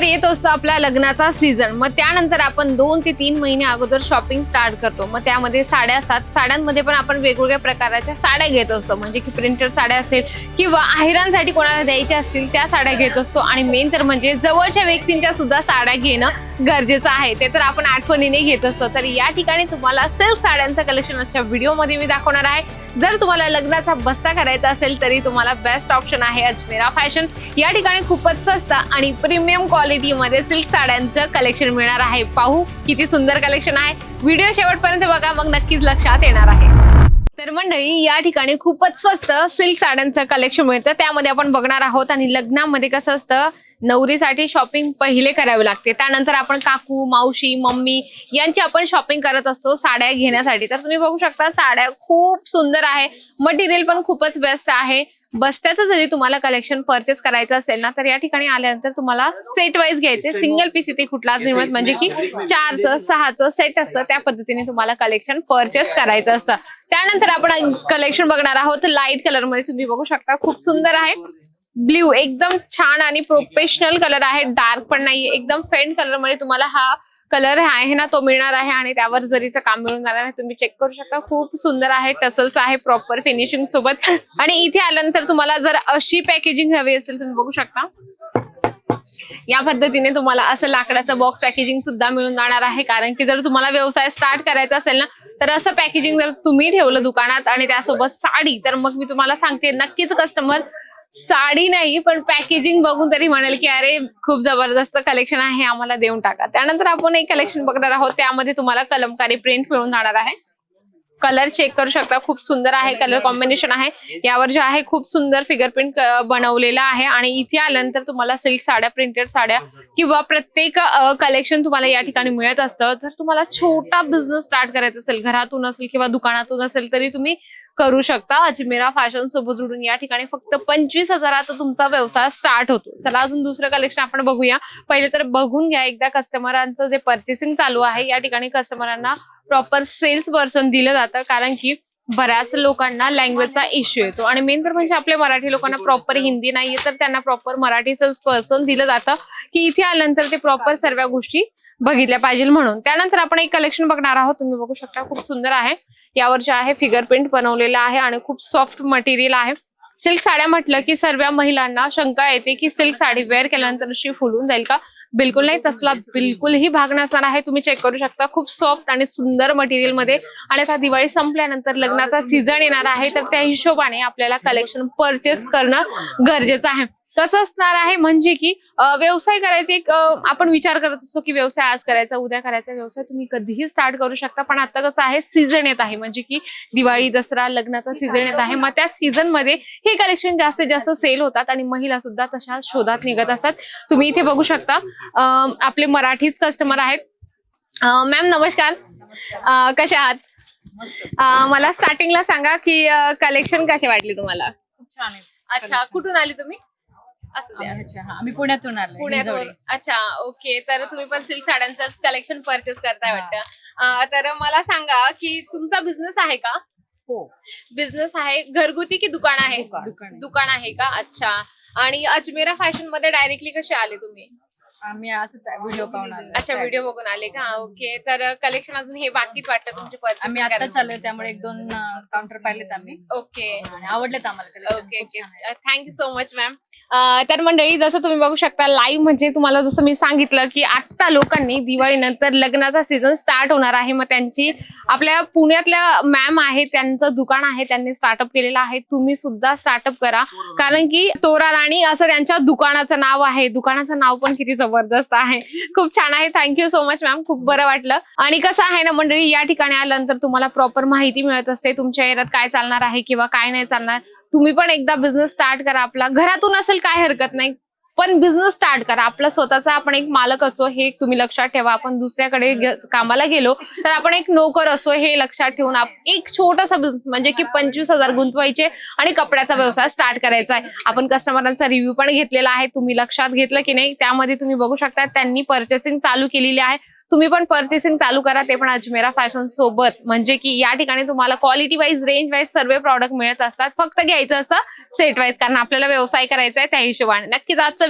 तर येत असतो आपला लग्नाचा सीझन मग त्यानंतर आपण दोन ते तीन महिने अगोदर शॉपिंग स्टार्ट करतो. मग त्यामध्ये साड्या असतात. साड्यांमध्ये पण आपण वेगवेगळ्या प्रकाराच्या साड्या घेत असतो. म्हणजे की प्रिंटेड साड्या असेल किंवा आहेरांसाठी कोणाला द्यायच्या असतील त्या साड्या घेत असतो. आणि मेन तर म्हणजे जवळच्या व्यक्तींच्या सुद्धा साड्या घेणं गरजेचं आहे. ते तर आपण आठवणीने घेत असतो. तर या ठिकाणी तुम्हाला सिल्क साड्यांचं कलेक्शन आजच्या व्हिडिओमध्ये मी दाखवणार आहे. जर तुम्हाला लग्नाचा बस्ता करायचा असेल तरी तुम्हाला बेस्ट ऑप्शन आहे अजमेरा फॅशन या ठिकाणी खूपच स्वस्त आणि प्रीमियम क्वालिटीमध्ये सिल्क साड्यांचं कलेक्शन मिळणार आहे. पाहू किती सुंदर कलेक्शन आहे. व्हिडिओ शेवटपर्यंत बघा मग नक्कीच लक्षात येणार आहे. तर मंडळी या ठिकाणी खूपच स्वस्त सिल्क साड्यांचं कलेक्शन मिळतं. त्यामध्ये आपण बघणार आहोत आणि लग्नामध्ये कसं असतं नवरीसाठी शॉपिंग पहिले करावी लागते. त्यानंतर आपण काकू मावशी मम्मी यांची आपण शॉपिंग करत असतो साड्या घेण्यासाठी. तर तुम्ही बघू शकता साड्या खूप सुंदर आहे. मटेरियल पण खूपच बेस्ट आहे. बस्त्याचं जरी तुम्हाला कलेक्शन परचेस करायचं असेल ना तर या ठिकाणी आल्यानंतर तुम्हाला सेट वाईज घ्यायचे. सिंगल पीस इथे कुठलाच मिळत म्हणजे की चारचं सहाचं सेट असतं त्या पद्धतीने तुम्हाला कलेक्शन परचेस करायचं असतं. त्यानंतर आपण कलेक्शन बघणार आहोत. लाइट कलरमध्ये तुम्ही बघू शकता खूप सुंदर आहे. ब्ल्यू एकदम छान आणि प्रोफेशनल कलर आहे. डार्क पण नाही एकदम फेंट कलरमध्ये तुम्हाला हा कलर आहे ना तो मिळणार आहे आणि त्यावर जरीचं काम मिळून जाणार आहे तुम्ही चेक करू शकता. खूप सुंदर आहे. टसल्स आहे प्रॉपर फिनिशिंग सोबत. आणि इथे आल्यानंतर तुम्हाला जर अशी पॅकेजिंग हवी असेल तुम्ही बघू शकता. या पद्धतीने तुम्हाला असं लाकडाचं बॉक्स पॅकेजिंग सुद्धा मिळून जाणार आहे. कारण की जर तुम्हाला व्यवसाय स्टार्ट करायचा असेल ना तर असं पॅकेजिंग जर तुम्ही ठेवलं दुकानात आणि त्यासोबत साडी तर मग मी तुम्हाला सांगते नक्कीच कस्टमर साडी नाही पण पॅकेजिंग बघून तरी म्हणेल की अरे खूप जबरदस्त कलेक्शन आहे आम्हाला देऊन टाका. त्यानंतर आपण एक कलेक्शन बघणार आहोत त्यामध्ये तुम्हाला कलमकारी प्रिंट मिळून जाणार आहे. कलर चेक करू शकता खूप सुंदर आहे कलर कॉम्बिनेशन आहे. यावर जे आहे खूप सुंदर फिगर प्रिंट बनवलेला आहे आणि इथे आल्यानंतर तुम्हाला सिल्क साड्या प्रिंटेड साड्या किंवा प्रत्येक कलेक्शन तुम्हाला या ठिकाणी मिळत असतं. जर तुम्हाला छोटा बिझनेस स्टार्ट करायचा असेल घरातून असेल किंवा दुकानातून असेल तरी तुम्ही करू शकता. अजमेरा फॅशन सोबत जोडून या ठिकाणी फक्त पंचवीस हजाराचा तुमचा व्यवसाय स्टार्ट होतो. चला अजून दुसरं कलेक्शन आपण बघूया. पहिले तर बघून घ्या एकदा कस्टमरांचं जे पर्चेसिंग चालू आहे या ठिकाणी कस्टमरांना प्रॉपर सेल्स पर्सन दिलं जातं. कारण की बऱ्याच लोकांना लँग्वेजचा इश्यू येतो. आणि मेन तर म्हणजे आपल्या मराठी लोकांना प्रॉपर हिंदी नाहीये तर त्यांना प्रॉपर मराठी सेल्स पर्सन दिलं जातं. की इथे आल्यानंतर ते प्रॉपर सर्व गोष्टी बघितल्या पाहिजे म्हणून. त्यानंतर आपण एक कलेक्शन बघणार आहोत. तुम्ही बघू शकता खूप सुंदर आहे. यावर जे आहे फिगर प्रिंट बनवलेलं आहे आणि खूप सॉफ्ट मटेरियल आहे. सिल्क साड्या म्हटलं की सर्व महिलांना शंका येते की सिल्क साडी वेअर केल्यानंतर अशी फुलून जाईल का? बिलकुल नाही तसला बिलकुलही भाग नसणार आहे. तुम्ही चेक करू शकता. खूप सॉफ्ट आणि सुंदर मटेरियलमध्ये आणि आता दिवाळी संपल्यानंतर लग्नाचा सीझन येणार आहे तर त्या हिशोबाने आपल्याला कलेक्शन परचेस करणं गरजेचं आहे. कसं असणार आहे म्हणजे की व्यवसाय करायचे एक आपण विचार करत असतो की व्यवसाय आज करायचा उद्या करायचा व्यवसाय तुम्ही कधीही स्टार्ट करू शकता. पण आता कसं आहे सीझन येत आहे. म्हणजे की दिवाळी दसरा लग्नाचा सीझन येत आहे. मग त्या सीझनमध्ये हे कलेक्शन जास्तीत जास्त सेल होतात आणि महिला सुद्धा तशा शोधात निघत असतात. तुम्ही इथे बघू शकता आपले मराठीच कस्टमर आहेत. मॅम नमस्कार. कशा आहात? मला स्टार्टिंगला सांगा की कलेक्शन कसे वाटले तुम्हाला? अच्छा कुठून आली तुम्ही? असं द्या आम्ही- अच्छा, हा. आम्ही पुण्यातून आलो पुण्यातून. अच्छा ओके. तर तुम्ही पण सिल्क साड्यांचं कलेक्शन परचेस करताय. वाटतं. अं, तर मला सांगा की तुमचा बिझनेस आहे का? हो. बिझनेस आहे घरगुती की दुकान आहे? दुकान. दुकान आहे. दुकान आहे का? अच्छा. आणि अजमेरा फॅशनमध्ये डायरेक्टली कसे आले तुम्ही? आम्ही असंच व्हिडिओ पाहून आलो अच्छा व्हिडिओ बघून आले का? ओके तर कलेक्शन अजून हे बाकीच वाटतं तुमचे आम्ही आता चाललोय त्यामुळे एक दोन काउंटर पाहिलेत आम्ही. ओके आणि आवडलेत आम्हाला collection. ओके खूप okay. Thank you so much ma'am तर मंडळी जसं तुम्ही बघू शकता लाईव्ह म्हणजे तुम्हाला जसं मी सांगितलं की आत्ता लोकांनी दिवाळीनंतर लग्नाचा सीझन स्टार्ट होणार आहे. मग त्यांची आपल्या पुण्यातल्या मॅम आहे त्यांचं दुकान आहे त्यांनी स्टार्टअप केलेलं आहे. तुम्ही सुद्धा स्टार्टअप करा. कारण की तोरा राणी असं त्यांच्या दुकानाचं नाव आहे. दुकानाचं नाव पण किती जबरदस्त आहे. खूप छान आहे. थँक्यू सो मच मॅम खूप बरं वाटलं. आणि कसं आहे ना मंडळी या ठिकाणी आल्यानंतर तुम्हाला प्रॉपर माहिती मिळत असते. तुमच्या एरियात काय चालणार आहे किंवा काय नाही चालणार. तुम्ही पण एकदा बिझनेस स्टार्ट करा. आपला घरातून असेल काय हरकत नाही. पण बिझनेस स्टार्ट करा. आपला स्वतःचा आपण एक मालक असो हे तुम्ही लक्षात ठेवा. आपण दुसऱ्याकडे कामाला गेलो तर आपण एक नोकर असो हे लक्षात ठेवून एक छोटासा बिझनेस म्हणजे की पंचवीस हजार गुंतवायचे आणि कपड्याचा व्यवसाय स्टार्ट करायचा आहे. आपण कस्टमरांचा रिव्ह्यू पण घेतलेला आहे. तुम्ही लक्षात घेतलं की नाही त्यामध्ये तुम्ही बघू शकता त्यांनी पर्चेसिंग चालू केलेली आहे. तुम्ही पण पर्चेसिंग चालू करा ते पण अजमेरा फॅशन सोबत. म्हणजे की या ठिकाणी तुम्हाला क्वालिटी वाईज रेंज वाईज सर्व प्रॉडक्ट मिळत असतात. फक्त घ्यायचं असं सेट वाईज कारण आपल्याला व्यवसाय करायचा आहे त्या हिशोबाने. नक्कीच आजचं